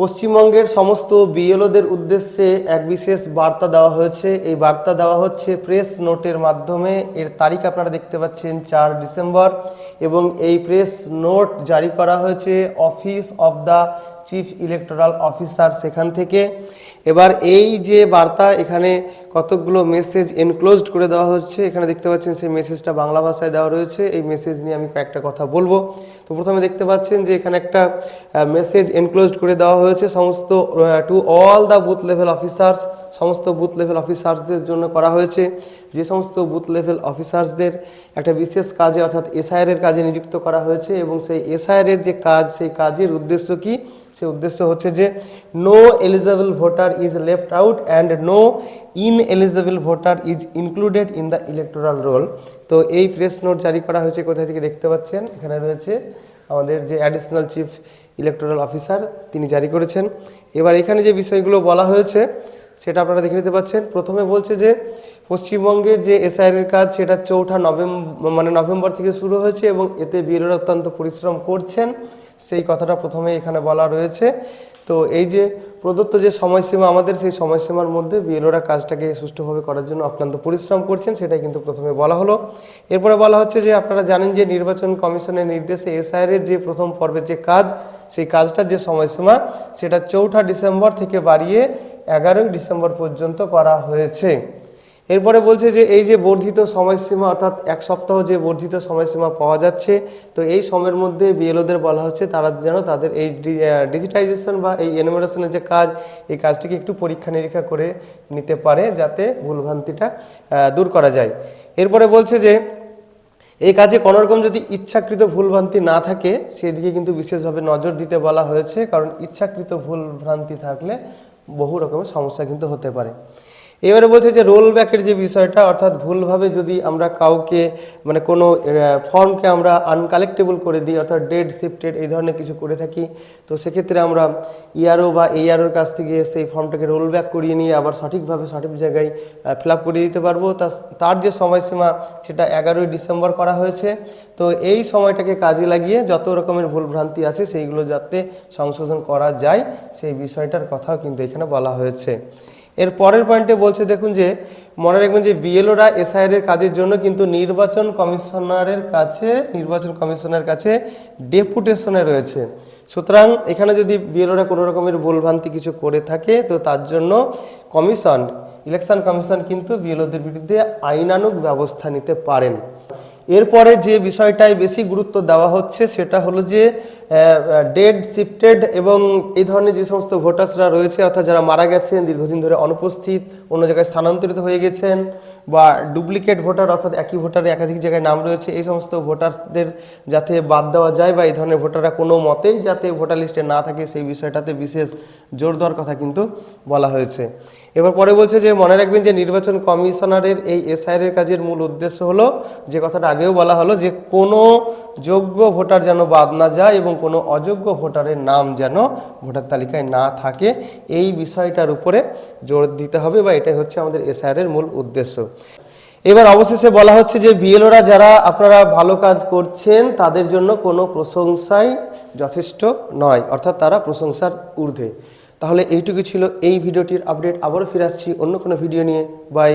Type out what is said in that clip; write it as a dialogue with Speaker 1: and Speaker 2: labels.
Speaker 1: পশ্চিমবঙ্গের সমস্ত বিএলওদের উদ্দেশ্যে এক বিশেষ বার্তা দেওয়া হয়েছে। এই বার্তা দেওয়া হচ্ছে প্রেস নোটের মাধ্যমে। এর তারিখ আপনারা দেখতে পাচ্ছেন চার ডিসেম্বর এবং এই প্রেস নোট জারি করা হয়েছে office of the chief electoral officer সেখান থেকে। এবার এই যে বার্তা, এখানে কতকগুলো মেসেজ এনক্লোজড করে দেওয়া হচ্ছে। এখানে দেখতে পাচ্ছেন সেই মেসেজটা বাংলা ভাষায় দেওয়া রয়েছে। এই মেসেজ নিয়ে আমি কয়েকটা কথা বলব। তো প্রথমে দেখতে পাচ্ছেন যে এখানে একটা মেসেজ এনক্লোজড করে দেওয়া হয়েছে। সমস্ত to all the booth level officers সমস্ত বুথ লেভেল অফিসার্সদের জন্য করা হয়েছে। যে সমস্ত বুথ লেভেল অফিসার্সদের একটা বিশেষ কাজে, অর্থাৎ এসআইআর কাজে নিযুক্ত করা হয়েছে এবং সেই এসআইআর যে কাজ, সেই কাজের উদ্দেশ্য কি? সে উদ্দেশ্য হচ্ছে যে no eligible voter is left out and no ineligible voter is included in the electoral roll তো এই প্রেস নোট জারি করা হয়েছে কোথা থেকে দেখতে পাচ্ছেন? এখানে রয়েছে আমাদের যে অ্যাডিশনাল চিফ ইলেকটোরাল অফিসার তিনি জারি করেছেন। এবার এখানে যে বিষয়গুলো বলা হয়েছে, সেটা আপনারা দেখে নিতে পাচ্ছেন। প্রথমে বলছে যে পশ্চিমবঙ্গে যে এসআইআর কাজ, সেটা চৌঠা নভেম্বর মানে নভেম্বর থেকে শুরু হয়েছে এবং এতে বিএলওরা অত্যন্ত পরিশ্রম করছেন। সেই কথাটা প্রথমে এখানে বলা রয়েছে। তো এই যে প্রদত্ত যে সময়সীমা আমাদের, সেই সময়সীমার মধ্যে বিএলওরা কাজটাকে সুষ্ঠুভাবে করার জন্য অক্লান্ত পরিশ্রম করছেন, সেটাই কিন্তু প্রথমে বলা হলো। এরপরে বলা হচ্ছে যে আপনারা জানেন যে নির্বাচন কমিশনের নির্দেশে এসআইআর এর যে প্রথম পর্বের যে কাজ, সেই কাজটার যে সময়সীমা, সেটা চৌঠা ডিসেম্বর থেকে বাড়িয়ে এগারোই ডিসেম্বর পর্যন্ত করা হয়েছে। এরপরে বলছে যে এই যে বর্ধিত সময়সীমা, অর্থাৎ এক সপ্তাহ যে বর্ধিত সময়সীমা পাওয়া যাচ্ছে, তো এই সময়ের মধ্যে বিএলওদের বলা হচ্ছে তারা যেন তাদের এই ডিজিটাইজেশন বা এই এনিমেশনের যে কাজ, এই কাজটিকে একটু পরীক্ষা নিরীক্ষা করে নিতে পারে যাতে ভুলভ্রান্তিটা দূর করা যায়। এরপরে বলছে যে এই কাজে কোনোরকম যদি ইচ্ছাকৃত ভুলভ্রান্তি না থাকে, সেদিকে কিন্তু বিশেষভাবে নজর দিতে বলা হয়েছে, কারণ ইচ্ছাকৃত ভুলভ্রান্তি থাকলে বহু রকমের সমস্যা কিন্তু হতে পারে। এবারে বলছে যে রোল ব্যাকের যে বিষয়টা, অর্থাৎ ভুলভাবে যদি আমরা কাউকে মানে কোনো ফর্মকে আমরা আনকালেক্টেবল করে দিই, অর্থাৎ ডেড শিফটেড এই ধরনের কিছু করে থাকি, তো সেক্ষেত্রে আমরা ইআরও বা এইআরওর কাছ থেকে সেই ফর্মটাকে রোল ব্যাক করিয়ে নিয়ে আবার সঠিকভাবে, সঠিক জায়গায় ফিল আপ করিয়ে দিতে পারব। তা, তার যে সময়সীমা, সেটা এগারোই ডিসেম্বর করা হয়েছে। তো এই সময়টাকে কাজে লাগিয়ে যত রকমের ভুলভ্রান্তি আছে, সেইগুলো যাতে সংশোধন করা যায়, সেই বিষয়টার কথাও কিন্তু এখানে বলা হয়েছে। এর পরের পয়েন্টে বলছে, দেখুন যে, মনে রাখবেন যে বিএলওরা এসআইআর এর কাজের জন্য কিন্তু নির্বাচন কমিশনারের কাছে, নির্বাচন কমিশনের কাছে ডেপুটেশনে রয়েছে। সুতরাং এখানে যদি বিএলওরা কোনো রকমের ভুলভ্রান্তি কিছু করে থাকে, তো তার জন্য কমিশন ইলেকশন কমিশন কিন্তু বিএলওদের বিরুদ্ধে আইনানুগ ব্যবস্থা নিতে পারেন। এরপরে যে বিষয়টায় বেশি গুরুত্ব দেওয়া হচ্ছে সেটা হলো যে ডেড শিফটেড এবং এই ধরনের যে সমস্ত ভোটার্সরা রয়েছে, অর্থাৎ যারা মারা গেছেন, দীর্ঘদিন ধরে অনুপস্থিত, অন্য জায়গায় স্থানান্তরিত হয়ে গেছেন বা ডুপ্লিকেট ভোটার অর্থাৎ একই ভোটারের একাধিক জায়গায় নাম রয়েছে, এই সমস্ত ভোটার্সদের যাতে বাদ দেওয়া যায় বা এই ধরনের ভোটাররা কোনো মতেই যাতে ভোটার লিস্টে না থাকে, সেই বিষয়টাতে বিশেষ জোর দেওয়ার কথা কিন্তু বলা হয়েছে। এবার পরে বলছে যে, মনে রাখবেন যে নির্বাচন কমিশনারের এই এসআইআর এর কাজের মূল উদ্দেশ্য হলো, যে কথাটা আগেও বলা হলো যে কোনো যোগ্য ভোটার যেন বাদ না যায় এবং কোনো অযোগ্য ভোটারের নাম যেন ভোটার তালিকায় না থাকে, এই বিষয়টার উপরে জোর দিতে হবে বা এটাই হচ্ছে আমাদের এসআইআর এর মূল উদ্দেশ্য। এবার অবশেষে বলা হচ্ছে যে বিএলওরা যারা আপনারা ভালো কাজ করছেন, তাদের জন্য কোনো প্রশংসাই যথেষ্ট নয়। অর্থাৎ তারা প্রশংসার ঊর্ধ্বে। তাহলে এইটুকু ছিল এই ভিডিওটির আপডেট। আবারও ফিরে আসছি অন্য কোনো ভিডিও নিয়ে। বাই।